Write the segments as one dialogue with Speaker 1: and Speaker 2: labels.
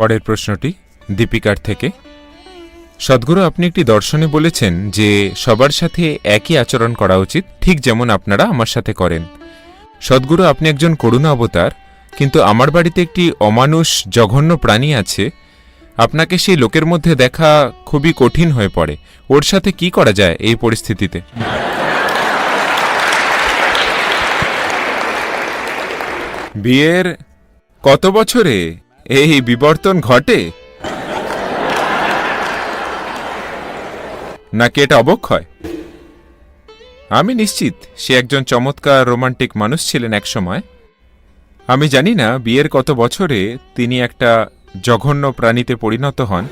Speaker 1: পরের প্রশ্নটি দীপিকার থেকে। সদ্গুরু, আপনি একটি দর্শনে বলেছেন যে সবার সাথে একই আচরণ করা উচিত, ঠিক যেমন আপনারা আমার সাথে করেন। সদ্গুরু, আপনি একজন করুণা অবতার, কিন্তু আমার বাড়িতে একটি অমানুষ, জঘন্য প্রাণী আছে। আপনাকে সেই লোকের মধ্যে দেখা খুবই কঠিন হয়ে পড়ে। ওর সাথে কি করা যায় এই পরিস্থিতিতে? বিয়ের কত বছরে এই বিবর্তন ঘটে? নাকি এটা অবক্ষয়? আমি নিশ্চিত সে একজন চমৎকার রোমান্টিক মানুষ ছিলেন একসময়। আমি জানি না, বিয়ের কত বছরে তিনি একটা জঘন্য প্রাণীতে পরিণত হন।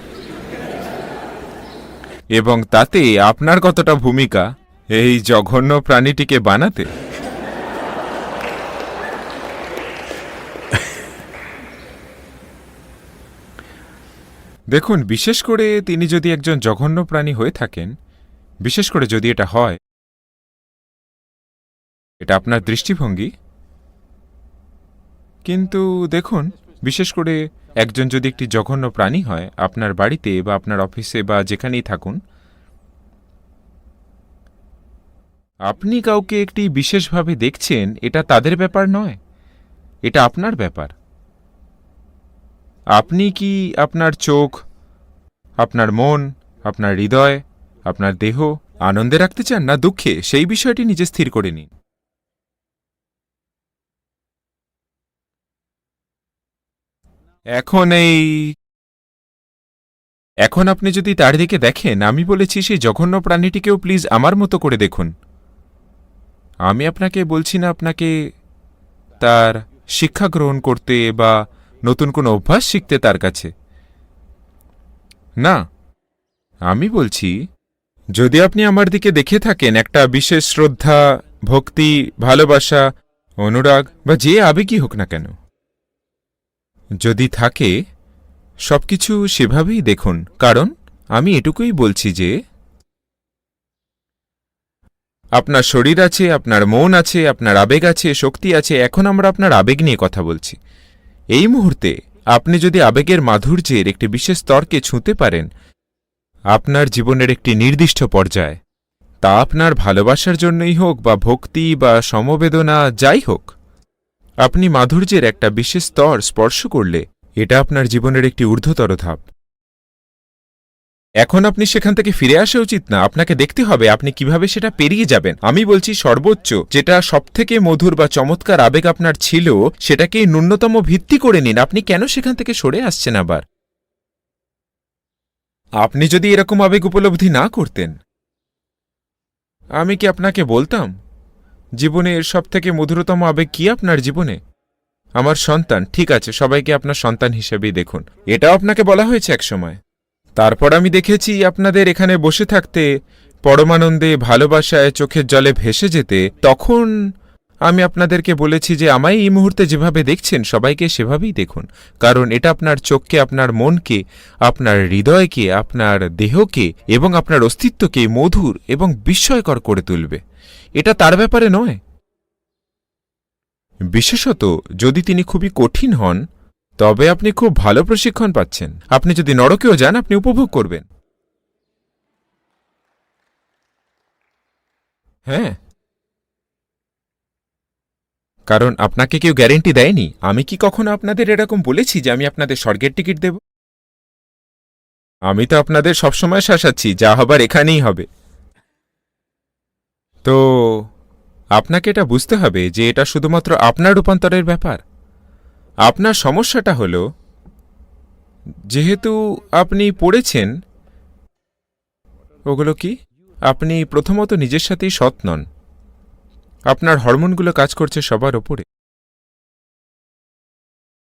Speaker 1: এবং তাতে আপনার কতটা ভূমিকা এই জঘন্য প্রাণীটিকে বানাতে? দেখুন, বিশেষ করে তিনি যদি একজন জঘন্য প্রাণী হয়ে থাকেন, বিশেষ করে যদি এটা হয়, এটা আপনার দৃষ্টিভঙ্গি। কিন্তু দেখুন, বিশেষ করে একজন যদি একটি জঘন্য প্রাণী হয়, আপনার বাড়িতে বা আপনার অফিসে বা যেখানেই থাকুন, আপনি কাউকে একটি বিশেষভাবে দেখছেন, এটা তাদের ব্যাপার নয়, এটা আপনার ব্যাপার। আপনি কি আপনার চোখ, আপনার মন, আপনার হৃদয়, আপনার দেহ আনন্দে রাখতে চান না দুঃখে? সেই বিষয়টি নিজে স্থির করে নিন। এখন এই, এখন আপনি যদি তার দিকে দেখেন, আমি বলেছি সেই জঘন্য প্রাণীটিকেও প্লিজ আমার মতো করে দেখুন। আমি আপনাকে বলছি না আপনাকে তার শিক্ষা গ্রহণ করতে বা নতুন কোনো অভ্যাস শিখতে তার কাছে। না, আমি বলছি, যদি আপনি আমার দিকে দেখে থাকেন একটা বিশেষ শ্রদ্ধা, ভক্তি, ভালোবাসা, অনুরাগ বা যে আবেগই হোক না কেন, যদি থাকে সব কিছু সেভাবেই দেখুন, কারণ আমি এটুকুই বলছি যে, আপনার শরীর আছে, আপনার মন আছে, আপনার আবেগ আছে, শক্তি আছে, এখন আমরা আপনার আবেগ নিয়ে কথা বলছি। এই মুহূর্তে আপনি যদি আবেগের মাধুর্যের একটি বিশেষ স্তরকে ছুঁতে পারেন, আপনার জীবনের একটি নির্দিষ্ট পর্যায়ে। তা আপনার ভালোবাসার জন্যই হোক বা ভক্তি বা সমবেদনা যাই হোক, আপনি মাধুর্যের একটা বিশেষ স্তর স্পর্শ করলে এটা আপনার জীবনের একটি ঊর্ধ্বতর ধাপ। এখন আপনি সেখান থেকে ফিরে আসা উচিত না। আপনাকে দেখতে হবে আপনি কীভাবে সেটা পেরিয়ে যাবেন। আমি বলছি সর্বোচ্চ, যেটা সবথেকে মধুর বা চমৎকার আবেগ আপনার ছিল সেটাকেই ন্যূনতম ভিত্তি করে নিন। আপনি কেন সেখান থেকে সরে আসছেন আবার? আপনি যদি এরকম আবেগ উপলব্ধি না করতেন, আমি কি আপনাকে বলতাম, জীবনে জীবনের সবথেকে মধুরতম আবেগ কি আপনার জীবনে? আমার সন্তান, ঠিক আছে, সবাইকে আপনার সন্তান হিসেবেই দেখুন। এটাও আপনাকে বলা হয়েছে একসময়। তারপর আমি দেখেছি আপনাদের এখানে বসে থাকতে, পরমানন্দে ভালোবাসায় চোখের জলে ভেসে যেতে, তখন আমি আপনাদেরকে বলেছি যে আমায় এই মুহূর্তে যেভাবে দেখছেন, সবাইকে সেভাবেই দেখুন। কারণ এটা আপনার চোখকে, আপনার মনকে, আপনার হৃদয়কে, আপনার দেহকে এবং আপনার অস্তিত্বকে মধুর এবং বিস্ময়কর করে তুলবে। এটা তার ব্যাপারে নয়। বিশেষত যদি তিনি খুবই কঠিন হন তবে আপনি খুব ভালো প্রশিক্ষণ পাচ্ছেন। আপনি যদি নরকেও যান, আপনি উপভোগ করবেন। হ্যাঁ। কারণ আপনাকে কেউ গ্যারেন্টি দেয়নি। আমি কি কখনো আপনাদের এরকম বলেছি যে আমি আপনাদের স্বর্গের টিকিট দেব? আমি তো আপনাদের সবসময় শাসাচ্ছি, যা হবার এখানেই হবে। তো, আপনাকে এটা বুঝতে হবে যে এটা শুধুমাত্র আপনার রূপান্তরের ব্যাপার। আপনার সমস্যাটা হল, যেহেতু আপনি পড়েছেন, ওগুলো কি? আপনি প্রথমত নিজের সাথেই সৎ নন। আপনার হরমোনগুলো কাজ করছে সবার ওপরে।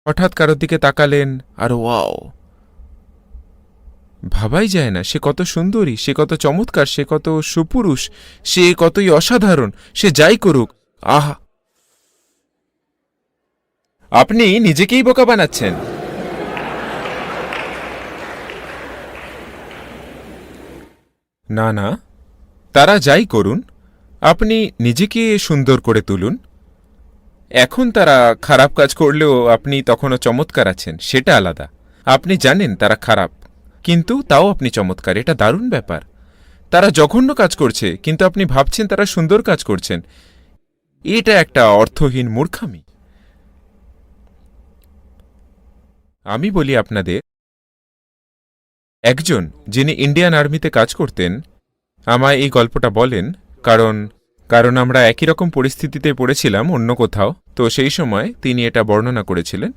Speaker 1: হঠাৎ কারোর দিকে তাকালেন, আর ওয়াও। ভাবাই যায় না, সে কত সুন্দরী, সে কত চমৎকার, সে কত সুপুরুষ, সে কতই অসাধারণ, সে যাই করুক, আহা। আপনি নিজেকেই বোকা বানাচ্ছেন। না না, তারা যাই করুন, আপনি নিজেকে সুন্দর করে তুলুন। এখন তারা খারাপ কাজ করলেও আপনি তখনও চমৎকার আছেন, সেটা আলাদা। আপনি জানেন তারা খারাপ, কিন্তু তাও আপনি চমৎকার, এটা দারুণ ব্যাপার। তারা জঘন্য কাজ করছে, কিন্তু আপনি ভাবছেন তারা সুন্দর কাজ করছেন। এটা একটা অর্থহীন মূর্খামি। আমি বলি আপনাদের, একজন যিনি ইন্ডিয়ান আর্মিতে কাজ করতেন, আমায় এই গল্পটা বলেন, কারণ কারণ আমরা একই রকম পরিস্থিতিতে পড়েছিলাম অন্য কোথাও, তো সেই সময় তিনি এটা বর্ণনা করেছিলেন।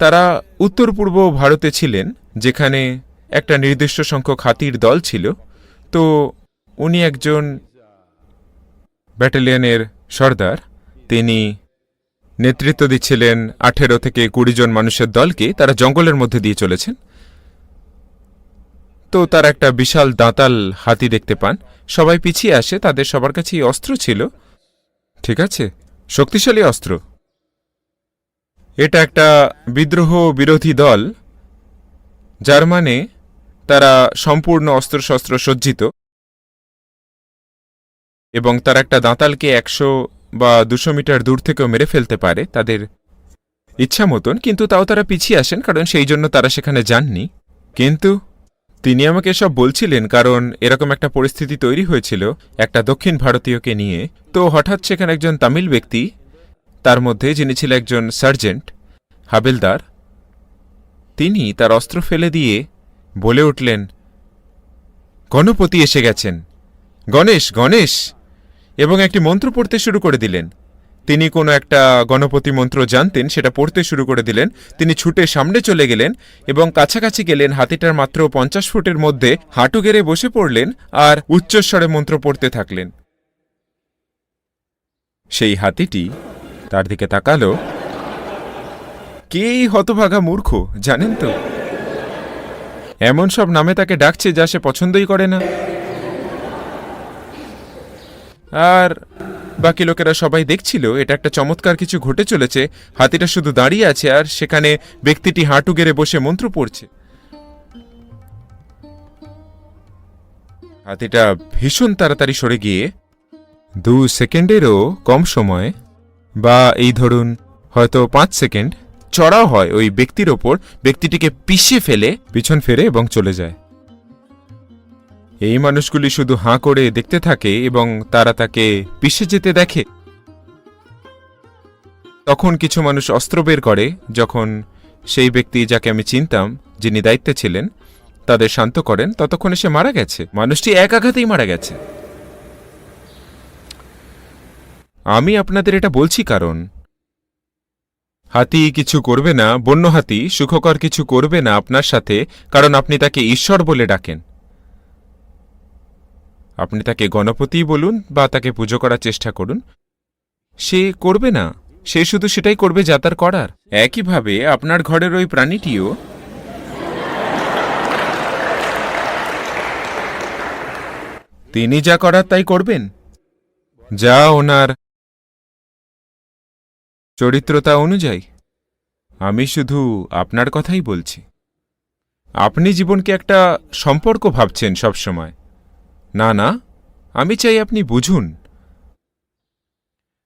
Speaker 1: তারা উত্তর পূর্ব ভারতে ছিলেন, যেখানে একটা নির্দিষ্ট সংখ্যক হাতির দল ছিল, তো উনি একজন ব্যাটালিয়নের সর্দার, তিনি নেতৃত্ব দিচ্ছিলেন আঠেরো থেকে কুড়ি জন মানুষের দলকে। তারা জঙ্গলের মধ্যে দিয়ে চলেছেন। তো তার একটা বিশাল দাঁতাল হাতি দেখতে পান। সবাই পিছিয়ে আসে, তাদের সবার কাছেই অস্ত্র ছিল। ঠিক আছে, শক্তিশালী অস্ত্র। এটা একটা বিদ্রোহ বিরোধী দল, যার মানে তারা সম্পূর্ণ অস্ত্রশস্ত্র সজ্জিত। এবং তার একটা দাঁতালকে একশো বা দুশো মিটার দূর থেকেও মেরে ফেলতে পারে তাদের ইচ্ছা মতন, কিন্তু তাও তারা পিছিয়ে আসেন, কারণ সেই জন্য তারা সেখানে যাননি। কিন্তু তিনি আমাকে সব বলছিলেন, কারণ এরকম একটা পরিস্থিতি তৈরি হয়েছিল একটা দক্ষিণ ভারতীয়কে নিয়ে। তো হঠাৎ সেখানে একজন তামিল ব্যক্তি, তার মধ্যে যিনি ছিল একজন সার্জেন্ট, হাবেলদার, তিনি তার অস্ত্র ফেলে দিয়ে বলে উঠলেন, গণপতি এসে গেছেন। গণেশ গণেশ! এবং একটি মন্ত্র পড়তে শুরু করে দিলেন। তিনি কোনো একটা গণপতি মন্ত্র জানতেন, সেটা পড়তে শুরু করে দিলেন। তিনি ছুটে সামনে চলে গেলেন এবং কাছাকাছি গেলেন, হাতিটার মাত্র পঞ্চাশ ফুটের মধ্যে হাঁটু গেড়ে বসে পড়লেন আর উচ্চস্বরে মন্ত্র পড়তে থাকলেন। সেই হাতিটি তার দিকে তাকালো। কে হতভাগা মূর্খ, জানেন তো? এমন সব নামে তাকে ডাকছে যা সে পছন্দই করে না। আর বাকি লোকেরা সবাই দেখছিল, এটা একটা চমৎকার কিছু ঘটে চলেছে, হাতিটা শুধু দাঁড়িয়ে আছে আর সেখানে ব্যক্তিটি হাঁটু গেড়ে বসে মন্ত্র পড়ছে। হাতিটা ভীষণ তাড়াতাড়ি সরে গিয়ে দু সেকেন্ডেরও কম সময়ে বা এই ধরুন হয়তো পাঁচ সেকেন্ড চড়াও হয় ওই ব্যক্তির ওপর, ব্যক্তিটিকে পিষে ফেলে, পিছন ফেরে এবং চলে যায়। এই মানুষগুলি শুধু হাঁ করে দেখতে থাকে এবং তারা তাকে পিষে যেতে দেখে। তখন কিছু মানুষ অস্ত্র বের করে, যখন সেই ব্যক্তি যাকে আমি চিনতাম, যিনি দায়িত্বে ছিলেন, তাদের শান্ত করেন। ততক্ষণে সে মারা গেছে। মানুষটি এক আঘাতেই মারা গেছে। আমি আপনাদের এটা বলছি কারণ, হাতি কিছু করবে না, বন্য হাতি সুখকর কিছু করবে না আপনার সাথে, কারণ আপনি তাকে ঈশ্বর বলে ডাকেন। আপনি তাকে গণপতি বলুন বা তাকে পুজো করার চেষ্টা করুন। সে করবে না। সে শুধু সেটাই করবে যা তার করার। একইভাবে আপনার ঘরের ওই প্রাণীটিও তিনি যা করার তাই করবেন। যা ওনার চরিত্রতা অনুযায়ী। আমি শুধু আপনার কথাই বলছি। আপনি জীবনকে একটা সম্পর্ক ভাবছেন সবসময়। না না আমি চাই আপনি বুঝুন।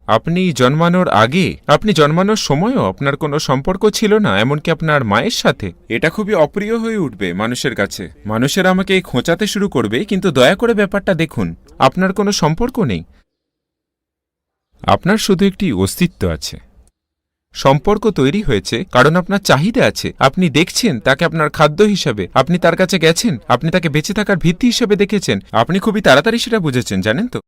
Speaker 1: আপনি জন্মানোর আগে, আপনি জন্মানোর সময়ও আপনার কোনো সম্পর্ক ছিল না, এমনকি আপনার মায়ের সাথে। এটা খুবই অপ্রিয় হয়ে উঠবে মানুষের কাছে। মানুষের আমাকে খোঁচাতে শুরু করবে, কিন্তু দয়া করে ব্যাপারটা দেখুন, আপনার কোনো সম্পর্ক নেই। আপনার শুধু একটি অস্তিত্ব আছে। সম্পর্ক তৈরি হয়েছে, কারণ আপনার চাহিদা আছে। আপনি দেখছেন তাকে আপনার খাদ্য হিসাবে। আপনি তার কাছে গেছেন, আপনি তাকে বেঁচে থাকার ভিত্তি হিসেবে দেখেছেন। আপনি খুবই তাড়াতাড়ি সেটা বুঝেছেন, জানেন তো?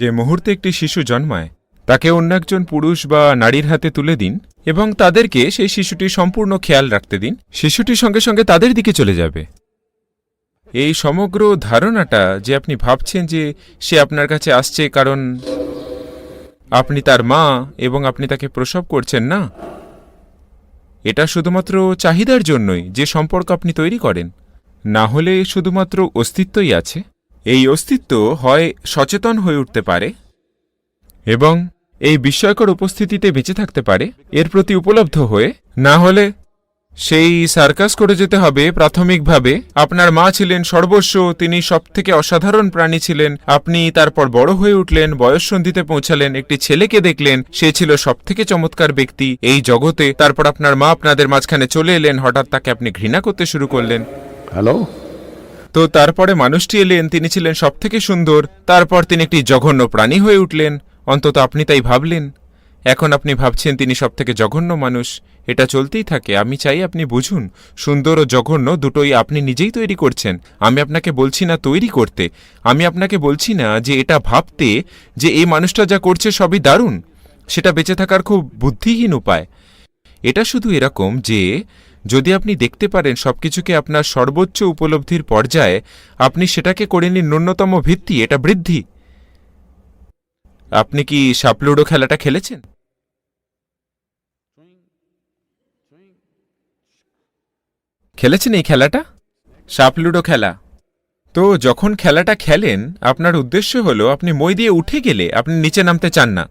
Speaker 1: যে মুহূর্তে একটি শিশু জন্মায়, তাকে অন্য একজন পুরুষ বা নারীর হাতে তুলে দিন এবং তাদেরকে সেই শিশুটির সম্পূর্ণ খেয়াল রাখতে দিন। শিশুটির সঙ্গে সঙ্গে তাদের দিকে চলে যাবে। এই সমগ্র ধারণাটা যে আপনি ভাবছেন যে সে আপনার কাছে আসছে কারণ আপনি তার মা এবং আপনি তাকে প্রসব করছেন না? এটা শুধুমাত্র চাহিদার জন্যই যে সম্পর্ক আপনি তৈরি করেন। না হলে শুধুমাত্র অস্তিত্বই আছে। এই অস্তিত্ব হয় সচেতন হয়ে উঠতে পারে এবং এই বিস্ময়কর উপস্থিতিতে বেঁচে থাকতে পারে। এর প্রতি উপলব্ধ হয়ে না হলে সেই সার্কাস করে যেতে হবে প্রাথমিকভাবে। আপনার মা ছিলেন সর্বস্ব তিনি সবথেকে অসাধারণ প্রাণী ছিলেন। আপনি তারপর বড় হয়ে উঠলেন বয়ঃসন্ধিতে পৌঁছালেন একটি ছেলেকে দেখলেন সে ছিল সবথেকে চমৎকার ব্যক্তি। এই জগতে তারপর আপনার মা আপনাদের মাঝখানে চলে এলেন হঠাৎ তাকে আপনি ঘৃণা করতে শুরু করলেন।
Speaker 2: হ্যালো?
Speaker 1: তো তারপরে মানুষটি এলেন তিনি ছিলেন সবথেকে সুন্দর। তারপর তিনি একটি জঘন্য প্রাণী হয়ে উঠলেন। অন্তত আপনি তাই ভাবলেন। এখন আপনি ভাবছেন তিনি সবথেকে জঘন্য মানুষ। এটা চলতেই থাকে। আমি চাই আপনি বুঝুন। সুন্দর ও জঘন্য দুটোই আপনি নিজেই তৈরি করছেন। আমি আপনাকে বলছি না তৈরি করতে। আমি আপনাকে বলছি না যে এটা ভাবতে যে এই মানুষটা যা করছে সবই দারুণ। সেটা বেঁচে থাকার খুব বুদ্ধিহীন উপায়। এটা শুধু এরকম যে, যদি আপনি দেখতে পারেন সব কিছুকে আপনার সর্বোচ্চ উপলব্ধির পর্যায়ে, আপনি সেটাকে করে নিন ন্যূনতম ভিত্তি, এটা বৃদ্ধি। আপনি কি সাপলুডো খেলাটা খেলেছেন? খেলেছেন এই খেলাটা? সাপলুডো খেলা। তো যখন খেলাটা খেলেন, আপনার উদ্দেশ্য হলো আপনি মই দিয়ে উঠে গেলে আপনি নিচে নামতে চান না।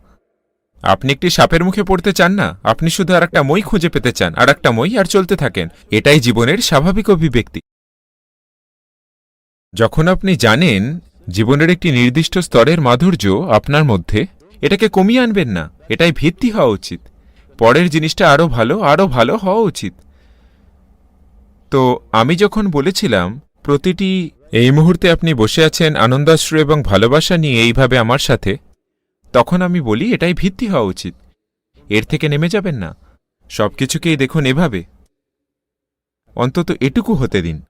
Speaker 1: আপনি একটি সাপের মুখে পড়তে চান না, আপনি শুধু আর একটা মই খুঁজে পেতে চান আর একটা মই আর চলতে থাকেন। এটাই জীবনের স্বাভাবিক অভিব্যক্তি। যখন আপনি জানেন জীবনের একটি নির্দিষ্ট স্তরের মাধুর্য আপনার মধ্যে। এটাকে কমিয়ে আনবেন না। এটাই ভিত্তি হওয়া উচিত। পরের জিনিসটা আরও ভালো আরও ভালো হওয়া উচিত। তো আমি যখন বলেছিলাম, প্রতিটি এই মুহূর্তে আপনি বসে আছেন আনন্দাশ্রু এবং ভালোবাসা নিয়ে এইভাবে আমার সাথে, তখন আমি বলি এটাই ভিত্তি হওয়া উচিত। এর থেকে নেমে যাবেন না। সবকিছুকেই দেখুন এভাবে। অন্তত এটুকু হতে দিন।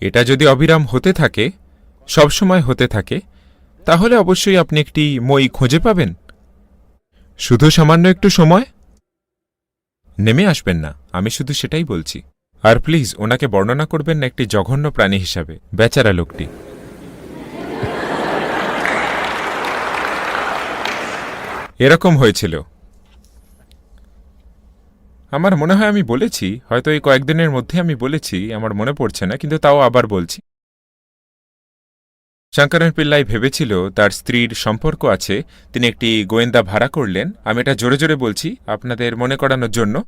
Speaker 1: এটা যদি অবিরাম হতে থাকে সবসময় হতে থাকে, তাহলে অবশ্যই আপনি একটি মই খুঁজে পাবেন। শুধু সামান্য একটু সময়? নেমে আসবেন না, আমি শুধু সেটাই বলছি। আর প্লিজ, ওনাকে বর্ণনা করবেন না একটি জঘন্য প্রাণী হিসাবে, বেচারা লোকটি। এরকম হয়েছিল। আমার মনে হয় আমি বলেছি, হয়তো এই কয়েকদিনের মধ্যে আমি বলেছি, আমার মনে পড়ছে না, কিন্তু তাও আবার বলছি। শঙ্করন পিল্লাই ভেবেছিল তার স্ত্রীর সম্পর্ক আছে, তিনি একটি গোয়েন্দা ভাড়া করলেন। আমি এটা জোরে জোরে বলছি, আপনাদের মনে করানোর জন্য।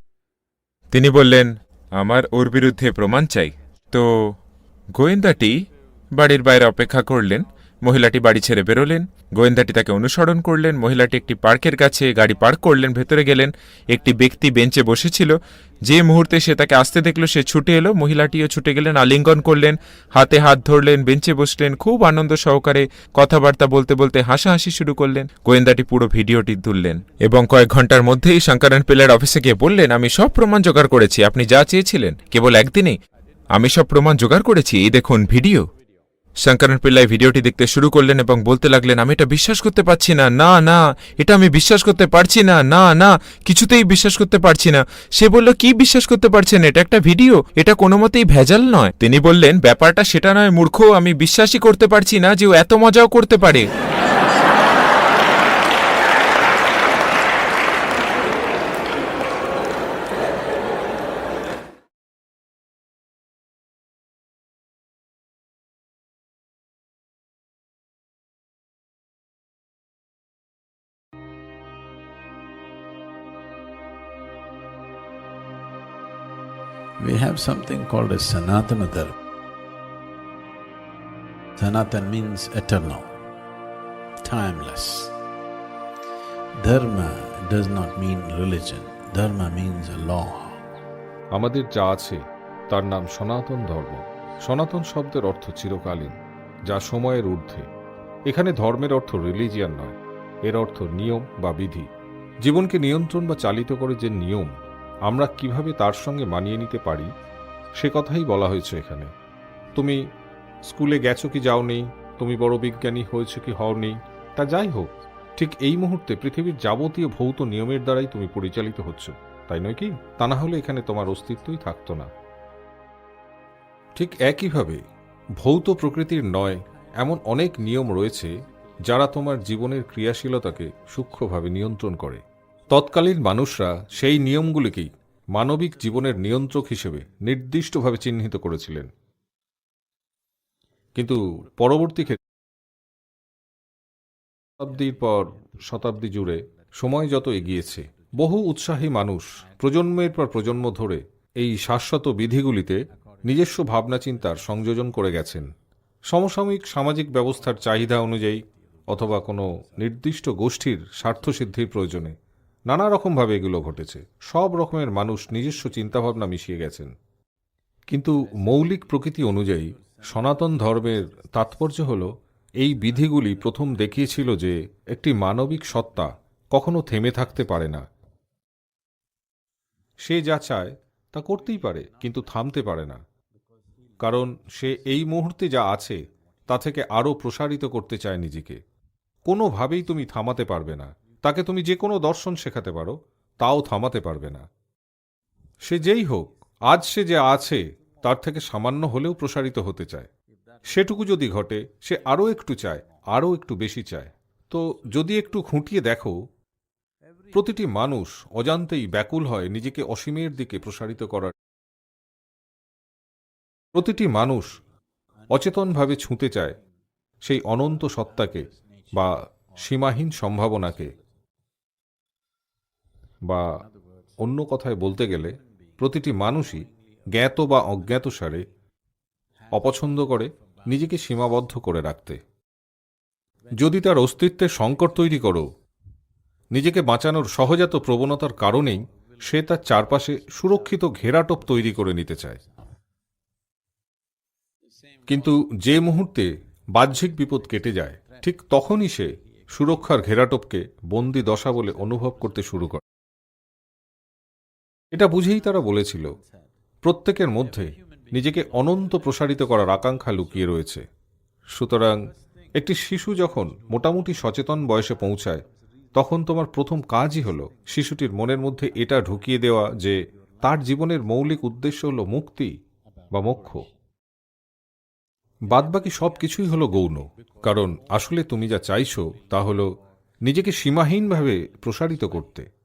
Speaker 1: তিনি বললেন, আমার ওর বিরুদ্ধে প্রমাণ চাই। তো গোয়েন্দাটি বাড়ির বাইরে অপেক্ষা করলেন। মহিলাটি বাড়ি ছেড়ে বেরোলেন। গোয়েন্দাটি তাকে অনুসরণ করলেন। মহিলাটি একটি পার্কের কাছে গাড়ি পার্ক করলেন, ভেতরে গেলেন। একটি ব্যক্তি বেঞ্চে বসেছিল। যে মুহূর্তে সে তাকে আসতে দেখল, সে ছুটে এলো। মহিলাটিও ছুটে গেলেন, আলিঙ্গন করলেন, হাতে হাত ধরলেন, বেঞ্চে বসলেন, খুব আনন্দ সহকারে কথাবার্তা বলতে বলতে হাসাহাসি শুরু করলেন। গোয়েন্দাটি পুরো ভিডিওটি তুললেন এবং কয়েক ঘণ্টার মধ্যেই শঙ্করন পিল্লার অফিসে গিয়ে বললেন, আমি সব প্রমাণ জোগাড় করেছি। আপনি যা চেয়েছিলেন, কেবল একদিনেই। আমি সব প্রমাণ জোগাড় করেছি। এই দেখুন ভিডিও। শঙ্করন পিল্লাই ভিডিওটি দেখতে শুরু করলেন এবং বলতে লাগলেন, আমি এটা বিশ্বাস করতে পারছি না না না, এটা আমি বিশ্বাস করতে পারছি না না না, কিছুতেই বিশ্বাস করতে পারছি না। সে বলল, কি বিশ্বাস করতে পারছেন? এটা একটা ভিডিও, এটা কোনো মতেই ভেজাল নয়। তিনি বললেন, ব্যাপারটা সেটা নয়, মূর্খ, আমি বিশ্বাসই করতে পারছি না যে ও এত মজাও করতে পারে।
Speaker 2: We have something called as Sanatana Dharma. Sanatan means eternal, timeless. Dharma does not mean religion, dharma means a law.
Speaker 3: আমাদের যা আছে তার নাম সনাতন ধর্ম সনাতন শব্দের অর্থ চিরকালীন যা সময়ের ঊর্ধ্বে এখানে ধর্মের অর্থ রিলিজিয়ান নয় এর অর্থ নিয়ম বা বিধি জীবনকে নিয়ন্ত্রণ বা চালিত করে যে নিয়ম আমরা কীভাবে তার সঙ্গে মানিয়ে নিতে পারি? সে কথাই বলা হয়েছে এখানে। তুমি স্কুলে গেছো কি যাওনি? তুমি বড় বিজ্ঞানী হয়েছে কি হওনি? তা যাই হোক, ঠিক এই মুহূর্তে পৃথিবীর যাবতীয় ভৌত নিয়মের দ্বারাই তুমি পরিচালিত হচ্ছ, তাই নয় কি? তা না হলে এখানে তোমার অস্তিত্বই থাকতো না। ঠিক একইভাবে, ভৌত প্রকৃতির নয়, এমন অনেক নিয়ম রয়েছে যারা তোমার জীবনের ক্রিয়াশীলতাকে সূক্ষ্মভাবে নিয়ন্ত্রণ করে। তৎকালীন মানুষরা সেই নিয়মগুলিকেই মানবিক জীবনের নিয়ন্ত্রক হিসেবে নির্দিষ্টভাবে চিহ্নিত করেছিলেন। কিন্তু পরবর্তী ক্ষেত্রে শতাব্দীর পর শতাব্দী জুড়ে সময় যত এগিয়েছে, বহু উৎসাহী মানুষ প্রজন্মের পর প্রজন্ম ধরে এই শাশ্বত বিধিগুলিতে নিজস্ব ভাবনা চিন্তার সংযোজন করে গেছেন। সমসাময়িক সামাজিক ব্যবস্থার চাহিদা অনুযায়ী অথবা কোনো নির্দিষ্ট গোষ্ঠীর স্বার্থসিদ্ধির প্রয়োজনে নানা রকমভাবে এগুলো ঘটেছে। সব রকমের মানুষ নিজস্ব চিন্তাভাবনা মিশিয়ে গেছেন। কিন্তু মৌলিক প্রকৃতি অনুযায়ী সনাতন ধর্মের তাৎপর্য হল, এই বিধিগুলি প্রথম দেখিয়েছিল যে একটি মানবিক সত্তা কখনো থেমে থাকতে পারে না। সে যা চায় তা করতেই পারে, কিন্তু থামতে পারে না। কারণ সে এই মুহূর্তে যা আছে, তা থেকে আরও প্রসারিত করতে চায় নিজেকে। কোনোভাবেই তুমি থামাতে পারবে না। তাকে তুমি যে কোনো দর্শন শেখাতে পারো, তাও থামাতে পারবে না। সে যেই হোক, আজ সে যে আছে, তার থেকে সামান্য হলেও প্রসারিত হতে চায়। সেটুকু যদি ঘটে, সে আরও একটু চায়, আরও একটু বেশি চায়। তো যদি একটু খুঁটিয়ে দেখো, প্রতিটি মানুষ অজান্তেই ব্যাকুল হয় নিজেকে অসীমের দিকে প্রসারিত করার। প্রতিটি মানুষ অচেতনভাবে ছুঁতে চায় সেই অনন্ত সত্তাকে বা সীমাহীন সম্ভাবনাকে। বা অন্য কথায় বলতে গেলে, প্রতিটি মানুষই জ্ঞাত বা অজ্ঞাত সারে অপছন্দ করে নিজেকে সীমাবদ্ধ করে রাখতে। যদি তার অস্তিত্বের সংকট তৈরি করো, নিজেকে বাঁচানোর সহজাত প্রবণতার কারণেই সে তার চারপাশে সুরক্ষিত ঘেরাটোপ তৈরি করে নিতে চায়। কিন্তু যে মুহূর্তে বাহ্যিক বিপদ কেটে যায়, ঠিক তখনই সে সুরক্ষার ঘেরাটোপকে বন্দি দশা বলে অনুভব করতে শুরু করে। এটা বুঝেই তারা বলেছিল, প্রত্যেকের মধ্যে নিজেকে অনন্ত প্রসারিত করার আকাঙ্ক্ষা লুকিয়ে রয়েছে। সুতরাং একটি শিশু যখন মোটামুটি সচেতন বয়সে পৌঁছায়, তখন তোমার প্রথম কাজই হলো শিশুটির মনের মধ্যে এটা ঢুকিয়ে দেওয়া যে তার জীবনের মৌলিক উদ্দেশ্য হলো মুক্তি বা মোক্ষ। বাদবাকি সব কিছুই হলো গৌণ, কারণ আসলে তুমি যা চাইছো তা হলো নিজেকে সীমাহীনভাবে প্রসারিত করতে।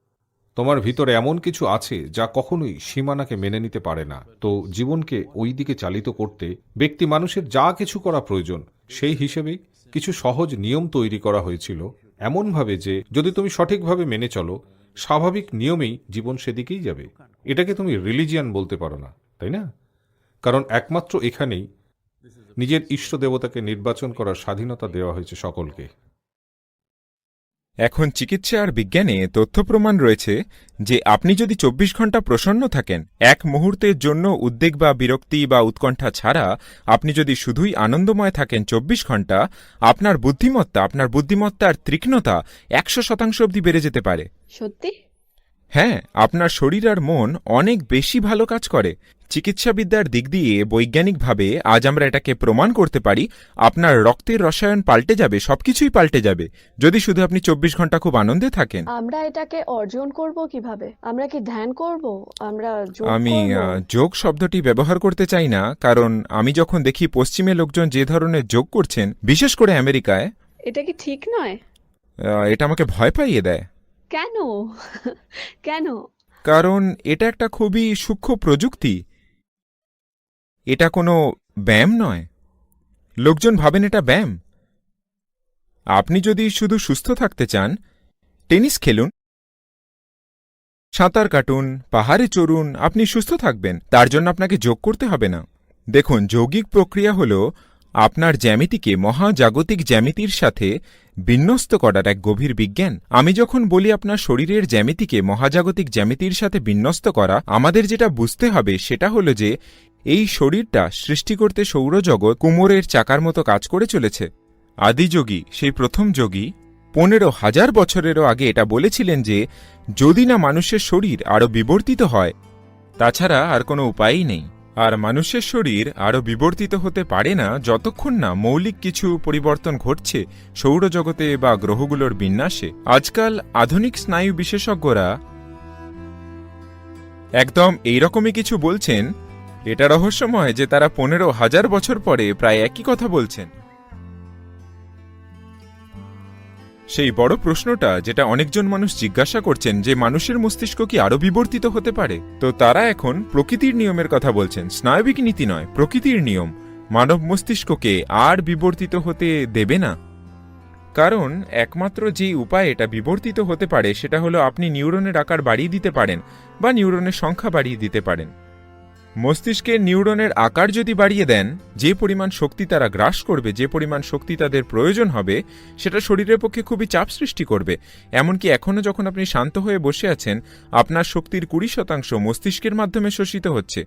Speaker 3: তোমার ভিতরে এমন কিছু আছে যা কখনোই সীমানাকে মেনে নিতে পারে না। তো জীবনকে ওই দিকে চালিত করতে ব্যক্তি মানুষের যা কিছু করা প্রয়োজন, সেই হিসেবেই কিছু সহজ নিয়ম তৈরি করা হয়েছিল। এমনভাবে যে, যদি তুমি সঠিকভাবে মেনে চলো, স্বাভাবিক নিয়মেই জীবন সেদিকেই যাবে। এটাকে তুমি রিলিজিয়ান বলতে পারো না, তাই না? কারণ একমাত্র এখানেই নিজের ইষ্ট দেবতাকে নির্বাচন করার স্বাধীনতা দেওয়া হয়েছে সকলকে।
Speaker 1: এখন চিকিৎসা আর বিজ্ঞানে তথ্য প্রমাণ রয়েছে যে আপনি যদি চব্বিশ ঘণ্টা প্রসন্ন থাকেন, এক মুহূর্তের জন্য উদ্বেগ বা বিরক্তি বা উৎকণ্ঠা ছাড়া আপনি যদি শুধুই আনন্দময় থাকেন চব্বিশ ঘণ্টা, আপনার বুদ্ধিমত্তা, আপনার বুদ্ধিমত্তার তীক্ষ্ণতা একশো শতাংশ অবধি বেড়ে যেতে পারে।
Speaker 4: সত্যি?
Speaker 1: হ্যাঁ আপনার শরীর আর মন অনেক বেশি ভালো কাজ করে। চিকিৎসাবিদ্যার দিক দিয়ে বৈজ্ঞানিকভাবে আজ আমরা এটাকে প্রমাণ করতে পারি আপনার রক্তের রসায়ন পাল্টে যাবে সবকিছুই পাল্টে যাবে। যদি শুধু আপনি চব্বিশ ঘণ্টা খুব আনন্দে থাকেন।
Speaker 4: আমরা এটাকে অর্জন করব কীভাবে? আমরা কি ধ্যান করব? আমরা যোগ
Speaker 1: আমি
Speaker 4: করব?
Speaker 1: আহ, যোগ শব্দটি ব্যবহার করতে চাই না কারণ আমি যখন দেখি পশ্চিমে লোকজন যে ধরনের যোগ করছেন বিশেষ করে আমেরিকায়
Speaker 4: এটা কি ঠিক নয়?
Speaker 1: আহ, এটা আমাকে ভয় পাইয়ে দেয়।
Speaker 4: কেন? কেন?
Speaker 1: কারণ এটা একটা খুবই সূক্ষ্ম প্রযুক্তি। এটা কোনো ব্যায়াম নয়। লোকজন ভাবেন এটা ব্যায়াম। আপনি যদি শুধু সুস্থ থাকতে চান, টেনিস খেলুন, সাঁতার কাটুন, পাহাড়ে চড়ুন, আপনি সুস্থ থাকবেন। তার জন্য আপনাকে যোগ করতে হবে না। দেখুন, যৌগিক প্রক্রিয়া হল আপনার জ্যামিতিকে মহাজাগতিক জ্যামিতির সাথে বিন্যস্ত করার এক গভীর বিজ্ঞান। আমি যখন বলি আপনার শরীরের জ্যামিতিকে মহাজাগতিক জ্যামিতির সাথে বিন্যস্ত করা, আমাদের যেটা বুঝতে হবে সেটা হলো যে এই শরীরটা সৃষ্টি করতে সৌরজগৎ কুমোরের চাকার মতো কাজ করে চলেছে। আদিযোগী সেই প্রথম যোগী, পনেরো হাজার বছরেরও আগে এটা বলেছিলেন যে, যদি না মানুষের শরীর আরও বিবর্তিত হয়, তাছাড়া আর কোনো উপায়ই নেই। আর মানুষের শরীর আরও বিবর্তিত হতে পারে না যতক্ষণ না মৌলিক কিছু পরিবর্তন ঘটছে সৌরজগতে বা গ্রহগুলোর বিন্যাসে। আজকাল আধুনিক স্নায়ু বিশেষজ্ঞরা একদম এইরকমই কিছু বলছেন। এটা রহস্যময় যে তারা পনেরো হাজার বছর পরে প্রায় একই কথা বলছেন। সেই বড় প্রশ্নটা যেটা অনেকজন মানুষ জিজ্ঞাসা করছেন যে মানুষের মস্তিষ্ক কি আরও বিবর্তিত হতে পারে? তো তারা এখন প্রকৃতির নিয়মের কথা বলছেন। স্নায়বিক নীতি নয়, প্রকৃতির নিয়ম। মানব মস্তিষ্ককে আর বিবর্তিত হতে দেবে না। কারণ একমাত্র যে উপায় এটা বিবর্তিত হতে পারে সেটা হলো আপনি নিউরনের আকার বাড়িয়ে দিতে পারেন বা নিউরনের সংখ্যা বাড়িয়ে দিতে পারেন। মস্তিষ্কের নিউরনের আকার যদি বাড়িয়ে দেন, যে পরিমাণ শক্তি তারা গ্রাস করবে, যে পরিমাণ শক্তি তাদের প্রয়োজন হবে, সেটা শরীরের পক্ষে খুবই চাপ সৃষ্টি করবে। এমনকি এখনও যখন আপনি শান্ত হয়ে বসে আছেন, আপনার শক্তির কুড়ি শতাংশ মস্তিষ্কের মাধ্যমে শোষিত হচ্ছে।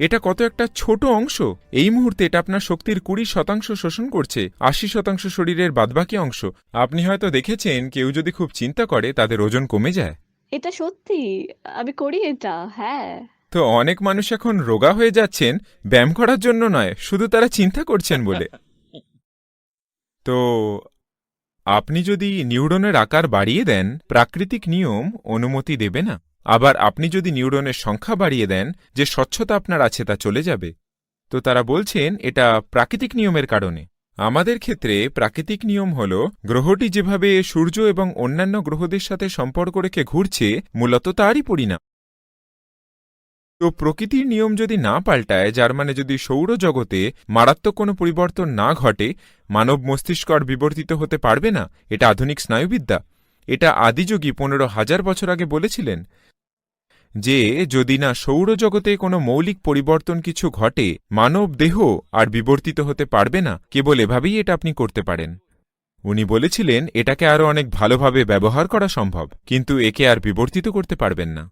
Speaker 1: এটা কত একটা ছোট অংশ! এই মুহূর্তে এটা আপনার শক্তির কুড়ি শতাংশ শোষণ করছে, আশি শতাংশ শরীরের বাদবাকি অংশ। আপনি হয়তো দেখেছেন, কেউ যদি খুব চিন্তা করে, তাদের ওজন কমে যায়।
Speaker 4: এটা সত্যি, আমি করি এটা হ্যাঁ।
Speaker 1: তো অনেক মানুষ এখন রোগা হয়ে যাচ্ছেন, ব্যায়াম করার জন্য নয়, শুধু তারা চিন্তা করছেন বলে। তো আপনি যদি নিউরনের আকার বাড়িয়ে দেন, প্রাকৃতিক নিয়ম অনুমতি দেবে না। আবার আপনি যদি নিউরনের সংখ্যা বাড়িয়ে দেন, যে স্বচ্ছতা আপনার আছে তা চলে যাবে। তো তারা বলছেন, এটা প্রাকৃতিক নিয়মের কারণে। আমাদের ক্ষেত্রে প্রাকৃতিক নিয়ম হল, গ্রহটি যেভাবে সূর্য এবং অন্যান্য গ্রহদের সাথে সম্পর্ক রেখে ঘুরছে, মূলত তারই পরিণাম। তো প্রকৃতির নিয়ম যদি না পাল্টায়, যার মানে যদি সৌরজগতে মারাত্মক কোনো পরিবর্তন না ঘটে, মানব মস্তিষ্ক বিবর্তিত হতে পারবে না, এটা আধুনিক স্নায়ুবিদ্যা। এটা আদিযোগী পনেরো হাজার বছর আগে বলেছিলেন। যে যদি না সৌরজগতে কোনো মৌলিক পরিবর্তন কিছু ঘটে, মানব দেহ আর বিবর্তিত হতে পারবে না। কেবল এভাবেই এটা আপনি করতে পারেন। উনি বলেছিলেন, এটাকে আরও অনেক ভালোভাবে ব্যবহার করা সম্ভব, কিন্তু একে আর বিবর্তিত করতে পারবেন না।